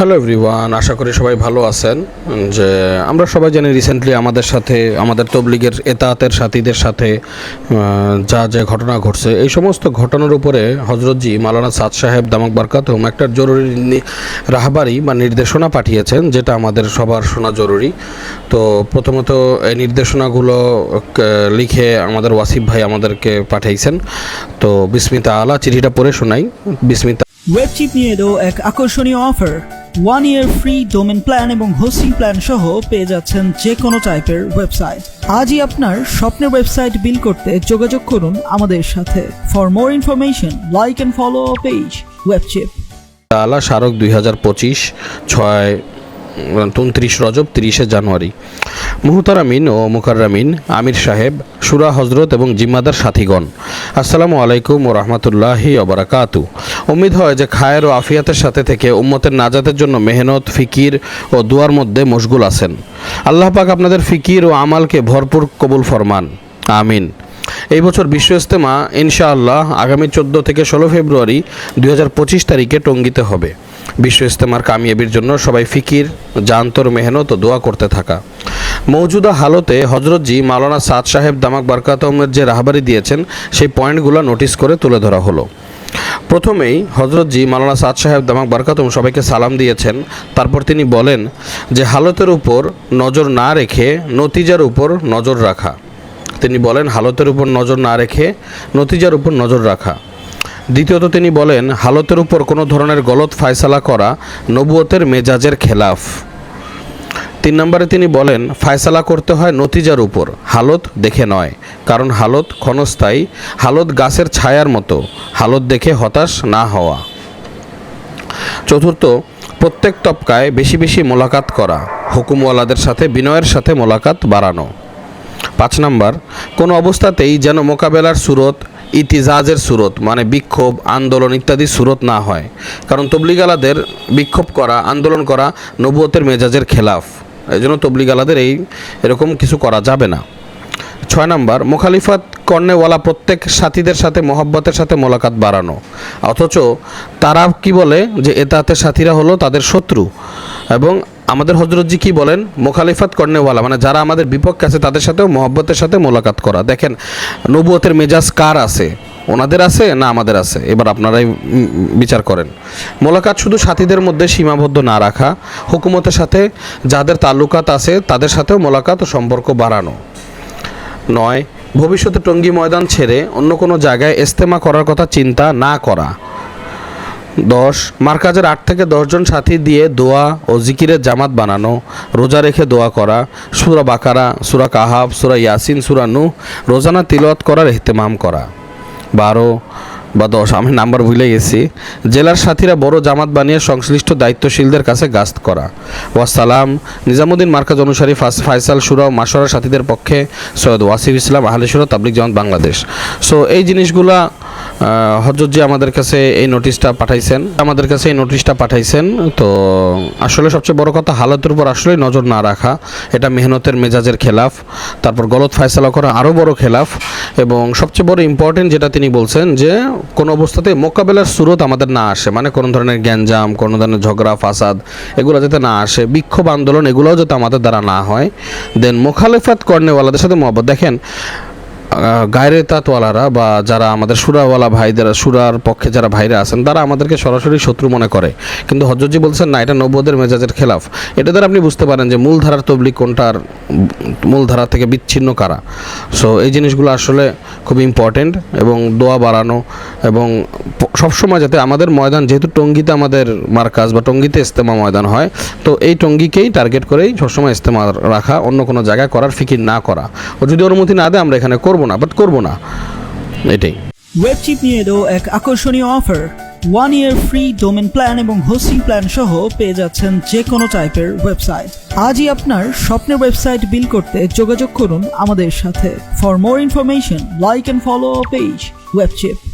Hello everyone আশা করি সবাই ভালো আছেন। যে আমরা সবাই জানি রিসেন্টলি আমাদের সাথে, আমাদের তবলিগের এতাহাতের সাথীদের সাথে যা যা ঘটনা ঘটছে, এই সমস্ত ঘটনার উপরে হজরতজি মালানা সাদ সাহেব দামাক বারকাতহম একটা জরুরি রাহবারি বা নির্দেশনা পাঠিয়েছেন, যেটা আমাদের সবার শোনা জরুরি। তো প্রথমত এই নির্দেশনাগুলো লিখে আমাদের ওয়াসিফ ভাই আমাদেরকে পাঠিয়েছেন তো বিস্মিতা আলা, চিঠিটা পড়ে শোনাই। বিস্মিতা ওয়েবচিপ নিয়ে এক আকর্ষণীয় offer one year free domain plan এবং হোস্টিং প্ল্যান সহ পেয়ে যাচ্ছেন যে কোনো টাইপের ওয়েবসাইট আজই আপনার স্বপ্নের ওয়েবসাইট বিল করতে যোগাযোগ করুন আমাদের সাথে। For more information like and follow page Webchip আলা স্মারক দুই হাজার পঁচিশ, ছয় উনত্রিশ রজব তিরিশে জানুয়ারি। মুহতারামিন ও মুকাররামিন আমির সাহেব, সুরা হজরত এবং জিম্মাদার সাথীগণ। আসসালামু আলাইকুম ও রহমতুল্লাহি অবরাকাতু উম্মিদ হয় যে খায়ের ও আফিয়াতের সাথে থেকে উম্মতের নাজাতের জন্য মেহনত, ফিকির ও দুয়ার মধ্যে মশগুল আছেন। আল্লাহ পাক আপনাদের ফিকির ও আমালকে ভরপুর কবুল ফরমান। আমিন। এই বছর বিশ্ব ইস্তেমা ইনশাআল্লাহ আগামী চোদ্দ থেকে ষোলো ফেব্রুয়ারি দুই হাজার পঁচিশ তারিখে টঙ্গিতে হবে। বিশ্ব ইস্তেমার কামিয়াবির জন্য সবাই ফিকির, জান্তর মেহনত ও দোয়া করতে থাকা। মৌজুদা হালতে হজরতজি মাওলানা সাদ সাহেব দামাক বারকাতমের যে রাহবারি দিয়েছেন, সেই পয়েন্টগুলো নোটিস করে তুলে ধরা হলো। প্রথমেই হজরতজি মালানা সাদ সাহেব দামাক বারকাতম সবাইকে সালাম দিয়েছেন। তারপর তিনি বলেন যে, হালতের উপর নজর না রেখে নতিজার উপর নজর রাখা। তিনি বলেন, হালতের উপর নজর না রেখে নতিজার উপর নজর রাখা। দ্বিতীয়ত তিনি বলেন, হালতের উপর কোনো ধরনের গলত ফায়সালা করা নবুয়তের মেজাজের খেলাফ। তিন নম্বরে তিনি বলেন, ফায়সালা করতে হয় নতিজার উপর, হালত দেখে নয়। কারণ হালত ক্ষণস্থায়ী, হালত গাছের ছায়ার মতো, হালত দেখে হতাশ না হওয়া। চতুর্থ, প্রত্যেক তপকায় বেশি বেশি মোলাকাত করা, হুকুমওয়ালাদের সাথে, বিনয়ের সাথে মোলাকাত বাড়ানো। পাঁচ নম্বর, কোনো অবস্থাতেই যেন মোকাবেলার সুরত, ইতিজাজের সুরত মানে বিক্ষোভ, আন্দোলন ইত্যাদি সুরত না হয়। কারণ তবলিগালাদের বিক্ষোভ করা, আন্দোলন করা, নবুয়তের মেজাজের খেলাফ। এই জন্য তবলিগালাদের এই এরকম কিছু করা যাবে না। ছয় নাম্বার, মোখালিফাত কর্নেওয়ালা প্রত্যেক সাথীদের সাথে মোহাব্বতের সাথে মোলাকাত বাড়ানো। অথচ তারা কি বলে যে এতাতের সাথীরা হলো তাদের শত্রু। এবং আমাদের হজরতজি কি বলেন? মোখালিফাত কর্নেওয়ালা মানে যারা আমাদের বিপক্ষে আছে তাদের সাথেও মোহাব্বতের সাথে মোলাকাত করা। দেখেন, নবুয়তের মেজাজ কার আছে? ওনাদের আছে না আমাদের আছে? এবার আপনারাই বিচার করেন। মোলাকাত শুধু সাথীদের মধ্যে সীমাবদ্ধ না রাখা, হুকুমতের সাথে যাদের তালুকাত আছে, তাদের সাথেও মোলাকাত ও সম্পর্ক বাড়ানো। নয়, ভবিষ্যতে টঙ্গী ময়দান ছেড়ে অন্য কোনো জায়গায় ইস্তেমা করার কথা চিন্তা না করা। দশ, মার্কাজের আট থেকে দশজন সাথী দিয়ে দোয়া ও জিকিরের জামাত বানানো, রোজা রেখে দোয়া করা, সুরা বাকারা, সুরা কাহাব সুরা ইয়াসিন, সুরা নু রোজানা তিলওয়াত করার এহতেমাম করা। বারো বা দশ, আমি নাম্বার ভুলে গেছি। জেলার সাথীরা বড় জামাত বানিয়ে সংশ্লিষ্ট দায়িত্বশীলদের কাছে গাস্ত করা। ওয়াসালাম নিজামুদ্দিন মার্কাজ অনুসারী ফাইসাল সুরা ও মাসরার সাথীদের পক্ষে সৈয়দ ওয়াসিফ ইসলাম আহলে সুরা তাবলিক জামাত বাংলাদেশ। সো এই জিনিসগুলা হজরতজি আমাদের কাছে এই নোটিশটা পাঠাইছেন। আমাদের কাছে এই নোটিশটা পাঠাইছেন। তো আসলে সবচেয়ে বড় কথা, হালতের উপর আসলে নজর না রাখা। এটা মেহনতের মেজাজের খেলাফ। তারপর গলত ফায়সালা করা আরও বড় খেলাফ। এবং সবচেয়ে বড় ইম্পর্টেন্ট যেটা তিনি বলছেন যে, কোনো অবস্থাতে মোকাবেলার সুরত আমাদের না আসে। মানে কোনো ধরনের গ্যাঞ্জাম, কোনো ধরনের ঝগড়া, ফাসাদ, এগুলো যাতে না আসে। বিক্ষোভ আন্দোলন এগুলোও যাতে আমাদের দ্বারা না হয়। দেন মোখালেফাত কর্নেওয়ালাদের সাথে মহব্বত। দেখেন গায়রে তাতওয়ালারা বা যারা আমাদের সুরাওয়ালা ভাইদের, সুরার পক্ষে যারা ভাইরা আছেন, তারা আমাদেরকে সরাসরি শত্রু মনে করে। কিন্তু হজরতজি বলছেন, না, এটা নব্বদের মেজাজের খেলাফ। এটা দ্বারা আপনি বুঝতে পারেন যে মূলধারার তবলিক কোনটার, মূলধারা থেকে বিচ্ছিন্ন কারা। সো এই জিনিসগুলো আসলে খুব ইম্পর্টেন্ট এবং দোয়া বাড়ানো এবং সবসময় যাতে আমাদের ময়দান, যেহেতু টঙ্গিতে আমাদের মার্কাজ বা টঙ্গিতে ইস্তেমা ময়দান হয়, তো এই টঙ্গিকেই টার্গেট করেই সবসময় ইস্তেমা রাখা, অন্য কোনো জায়গায় করার ফিকির না করা। ও যদি অনুমতি না দেয়, আমরা এখানে করব না বাট করব না। এটাই। ওয়েবচিপ নিয়ে এলো এক আকর্ষণীয় offer one year free domain plan এবং হোস্টিং প্ল্যান সহ পেয়ে যাচ্ছেন যে কোনো টাইপের ওয়েবসাইট আজই আপনার স্বপ্নের ওয়েবসাইট বিল করতে যোগাযোগ করুন আমাদের সাথে। For more information like and follow page Webchip